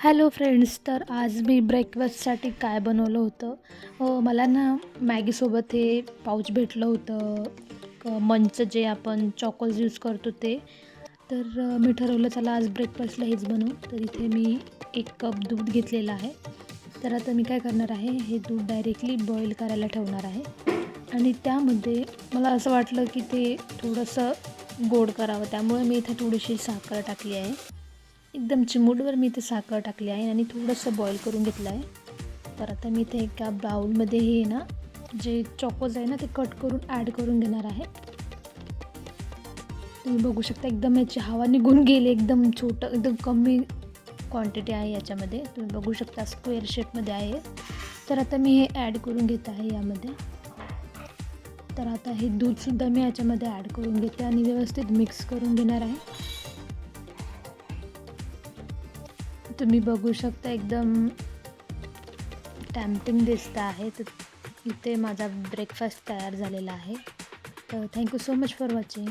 Hello friends तर आज मी ब्रेकफास्टसाठी काय बनवलं होतं? मला ना मॅगीसोबत हे पाऊच भेटलं होतं. क- जे आपण चॉकोज यूज करतो ते. तर मी ठरवलं चला आज ब्रेकफास्टला हेच बनवू. तर इथे मी एक कप दूध घेतलेलं आहे. तर आता मी काय करणार आहे हे दूध डायरेक्टली बॉईल करायला ठेवणार आहे. आणि त्यामध्ये मला असं वाटलं की ते थोडंसं गोड करावं. त्यामुळे मी इथे थोडीशी साखर टाकली आहे. एकदम चिमूटवर मी इथे साखर टाकली आहे आणि थोडंसं बॉईल करून घेतलं आहे. तर आता मी इथे एका बाउलमध्ये हे ना जे चॉकोज आहे ना ते कट करून ॲड करून घेणार आहे. तुम्ही बघू शकता एकदम याची हवा निघून गेली एकदम छोटं एकदम कमी क्वांटिटी आहे याच्यामध्ये. तुम्ही बघू शकता स्क्वेअर शेपमध्ये आहे तर आता मी हे ॲड करून घेत आहे यामध्ये. तर आता हे दूधसुद्धा मी याच्यामध्ये ॲड करून घेते आणि व्यवस्थित मिक्स करून घेणार आहे. तुम्ही बघू शकता एकदम टॅम्पिंग दिसतं आहे. तर इथे माझा ब्रेकफास्ट तयार झालेला आहे. तर thank you so much for watching